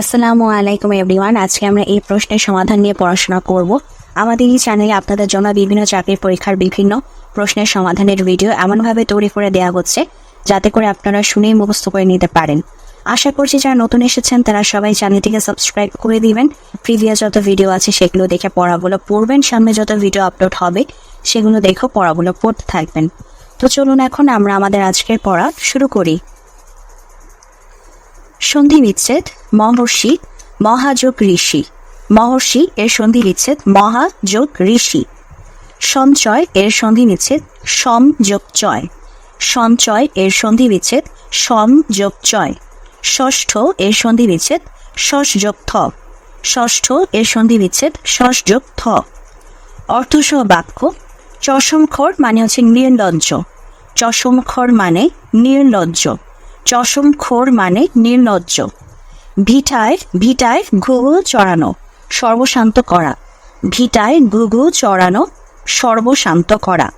আসসালামু আলাইকুম এভরিওয়ান আজকে আমরা এই প্রশ্নের সমাধান নিয়ে পড়াশোনা করব। আমাদের এই চ্যানেলে আপনাদের জন্য বিভিন্ন চাকরির পরীক্ষার বিভিন্ন প্রশ্নের সমাধানের ভিডিও এমনভাবে তৈরি করে দেওয়া হচ্ছে, যাতে করে আপনারা শুনেই মুখস্থ করে নিতে পারেন। আশা করছি যারা নতুন এসেছেন, তারা সবাই চ্যানেলটিকে সাবস্ক্রাইব করে দিবেন। প্রিভিয়াস যত ভিডিও আছে, সেগুলো দেখে পড়াগুলো পড়বেন। সামনে যত ভিডিও আপলোড হবে, সেগুলো দেখেও পড়াগুলো পড়তে থাকবেন। তো চলুন এখন আমরা আমাদের আজকের পড়া শুরু করি। সন্ধি বিচ্ছেদ, মহর্ষি, মহাযোগ ঋষি। মহর্ষি এর সন্ধি বিচ্ছেদ, মহাযোগ ঋষি। সঞ্চয় এর সন্ধি বিচ্ছেদ সম যোগ চয়। সঞ্চয় এর সন্ধি বিচ্ছেদ সম যোগ চয়। ষষ্ঠ এর সন্ধি বিচ্ছেদ ষষ যোগ থ। ষষ্ঠ এর সন্ধি বিচ্ছেদ ষষ থ। অর্থসহ বাক্য চশমখর মানে হচ্ছে নির্লজ্জ। চশমখর মানে নির্লজ্জ। চশমখোর মানে নির্লজ্জ। ভিটায় ভিটায় ঘুঘু চড়ানো, সর্বশান্ত করা। ভিটায় ঘুঘু চড়ানো, সর্বশান্ত করা।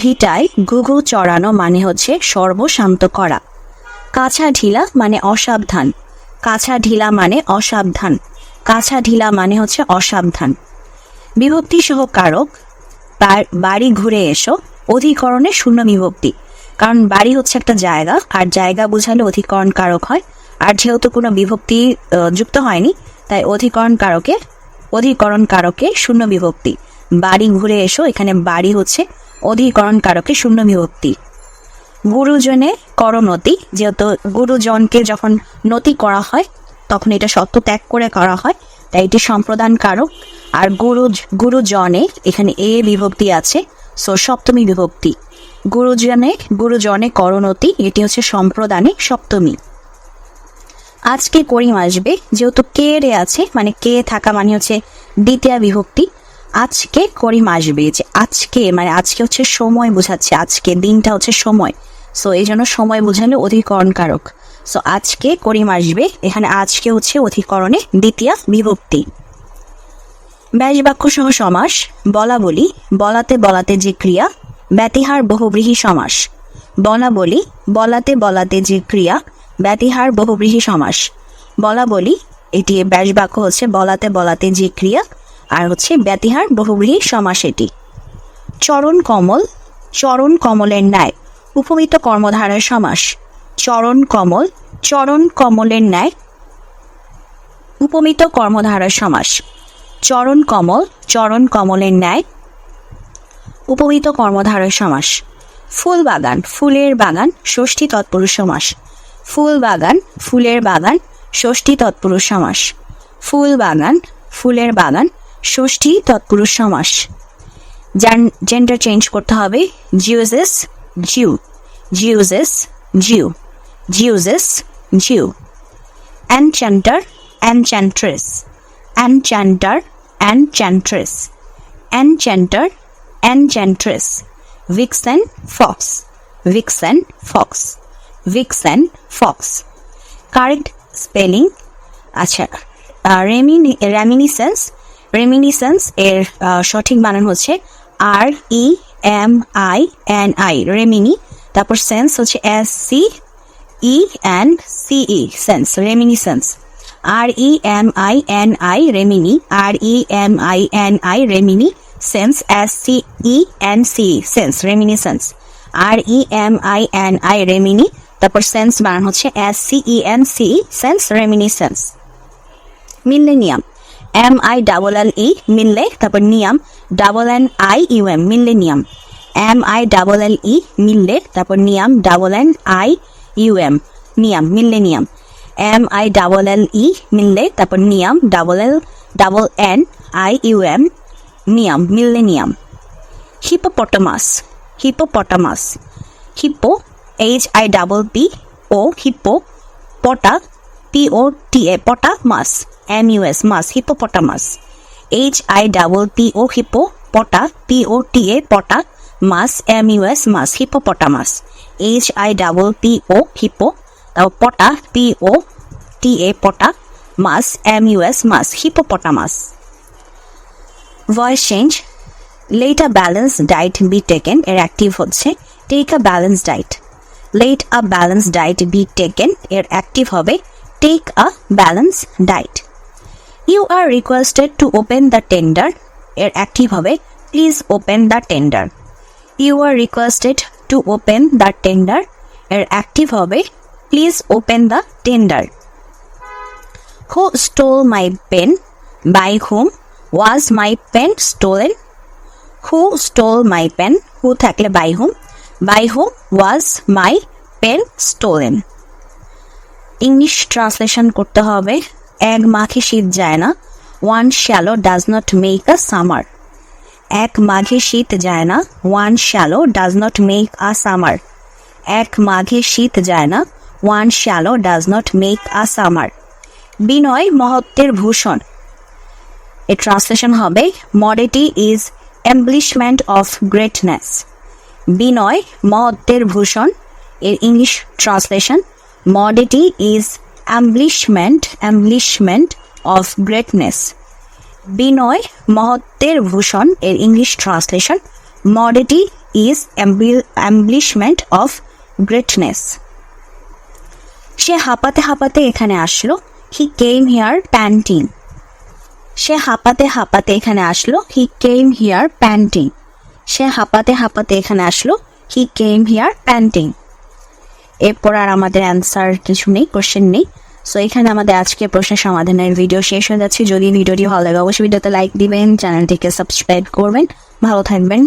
ভিটায় ঘুঘু চড়ানো মানে হচ্ছে সর্বশান্ত করা। কাছা ঢিলা মানে অসাবধান। কাছা ঢিলা মানে অসাবধান। কাছা ঢিলা মানে হচ্ছে অসাবধান। বিভক্তি সহ কারক বাড়ি ঘুরে এসো। অধিকরণে শূন্য বিভক্তি। কারণ বাড়ি হচ্ছে একটা জায়গা, আর জায়গা বোঝালে অধিকরণ কারক হয়। আর যেহেতু কোনো বিভক্তি যুক্ত হয়নি, তাই অধিকরণ কারকে অধিকরণ কারকে শূন্য বিভক্তি। বাড়ি ঘুরে এসো, এখানে বাড়ি হচ্ছে অধিকরণ কারকে শূন্য বিভক্তি। গুরুজনে করনতি যেহেতু গুরুজনকে যখন নতি করা হয়, তখন এটা সত্য ত্যাগ করে করা হয়, তাই এটি সম্প্রদান কারক। আর গুরু গুরুজনে এখানে এ বিভক্তি আছে, সো সপ্তমী বিভক্তি। গুরুজনে গুরুজনে করণতি, এটি হচ্ছে সম্প্রদানে সপ্তমী। আজকে করিম আসবে, যেহেতু কে রে আছে মানে কে থাকা মানে হচ্ছে দ্বিতীয় বিভক্তি। আজকে করিম আসবে, যে আজকে মানে আজকে হচ্ছে সময় বোঝাচ্ছে, আজকে দিনটা হচ্ছে সময়। সো এই জন্য সময় বোঝালে অধিকরণ কারক সো আজকে করিম আসবে, এখানে আজকে হচ্ছে অধিকরণে দ্বিতীয় বিভক্তি। ব্যাস বাক্য সহ সমাস বলা বলি বলাতে বলাতে যে ক্রিয়া ব্যতিহার বহুব্রীহি সমাস। বলা বলি বলাতে বলাতে যে ক্রিয়া, ব্যতিহার বহুব্রীহি সমাস। বলা বলি এটি ব্যাস বাক্য হচ্ছে বলাতে বলাতে যে ক্রিয়া, আর হচ্ছে ব্যতিহার বহুব্রীহি সমাস এটি। চরণ কমল, চরণ কমলের ন্যায় উপমিত কর্মধারার সমাস। চরণ কমল, চরণ কমলের ন্যায় উপমিত কর্মধারার সমাস। চরণ কমল, চরণ কমলের ন্যায় উপমিত কর্মধারয় সমাস। ফুল বাগান, ফুলের বাগান, ষষ্ঠী তৎপুরুষ সমাস। ফুল বাগান, ফুলের বাগান, ষষ্ঠী তৎপুরুষ সমাস। ফুল বাগান, ফুলের বাগান, ষষ্ঠী তৎপুরুষ সমাস। জেন্ডার চেঞ্জ করতে হবে। জিউজেস জিউ জিউজেস জিউ জিউজেস জিউ enchanter, enchantress enchanter enchantress enchanter enchantress vixen fox. Vixen fox. Vixen fox. Correct spelling? আচ্ছা রেমিনি রেমিনিসেন্স রেমিনিসেন্স এর সঠিক বানান হচ্ছে R E M I N I remini তারপর সেন্স হচ্ছে S C E N C E sense reminiscence R E M I N I remini R E M I N I remini sense S C E N C sense reminiscence R E M I N I remini তারপর sense বানান হচ্ছে S C E N C sense reminiscence millennium M I double L E mille, তারপর nium double N I U M millennium M I double L E mille, তারপর nium double N I U M nium millennium M I double L E mille, তারপর nium double L double N I U M nium millennium hippopotamus hippopotamus hippo H I double P O hippo pota P O T A পটা মাস M U S mus hippopotamus H I double P O hippo pota P O T A pota mus M U S mus hippopotamus H I double P O hippo pota P O T A pota mus M U S mus hippopotamus voice change let a balance diet be taken এর active হচ্ছে take a balance diet let a balance diet be taken এর active হবে take a balance diet you are requested to open the tender এর active হবে please open the tender you are requested to open the tender এর active হবে please open the tender who stole my pen by whom was my pen stolen who stole my pen who থাকলে by whom by whom was my pen stolen English translation করতে হবে। এক মাঘে শীত যায় না। One swallow does not make a summer এক মাঘে শীত যায় না। One swallow does not make a summer এক মাঘে শীত যায় না। One swallow does not make a summer বিনয় মহত্বের ভূষণ। এর ট্রান্সলেশন হবে modesty is embellishment of greatness বিনয় মহত্বের ভূষণ এর English translation modesty is embellishment embellishment of greatness বিনয় মহত্বের ভূষণ এর English translation modesty is embellishment of greatness সে হাঁপাতে হাঁপাতে এখানে আসলো। হি কেম হেয়ার প্যান্টিং সে হাঁপাতে হাঁপাতে এখানে আসলো। হি কেম হিয়ার প্যান্টিং সে হাঁপাতে হাঁপাতে এখানে আসলো। হি কেম হিয়ার প্যান্টিং এরপর আর আমাদের অ্যান্সার কিছু নেই কোশ্চেন নেই। সো এখানে আমাদের আজকে প্রশ্নের সমাধানের ভিডিও শেষ হয়ে যাচ্ছে। যদি ভিডিওটি ভালো লাগে, অবশ্যই ভিডিওতে লাইক দিবেন চ্যানেলটিকে সাবস্ক্রাইব করবেন। ভালো থাকবেন।